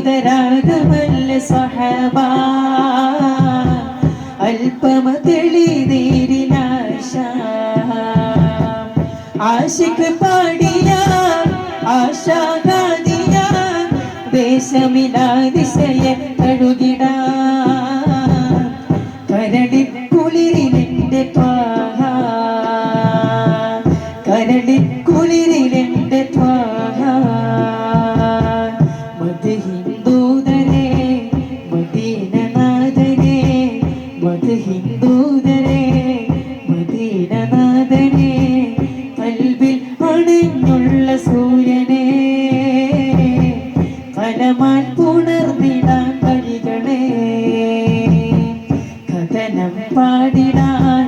അത്ഭുതരാഗമല്ല Sahaba അല്പമ തെളിനീരിലാശ ആശിക്ക് പാടിയ ആശാഗാദിയ ദേശമിനാതിശയ കഴുകിട. കരടി കുളിരിലെന്റെ മത് ഹിന്ദൂതരെ മദീനനാഥനെ മത് ഹിന്ദൂതരെ മദീനനാഥനെ കൽവിൽ അണിഞ്ഞുള്ള സൂര്യനെ കലമാൻ പുണർന്നിടാൻ വഴികളെ കഥനം പാടിടാൻ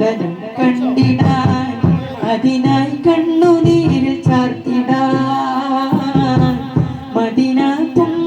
കാതലും കണ്ടിടാൻ അതിനായി കണ്ണുനീ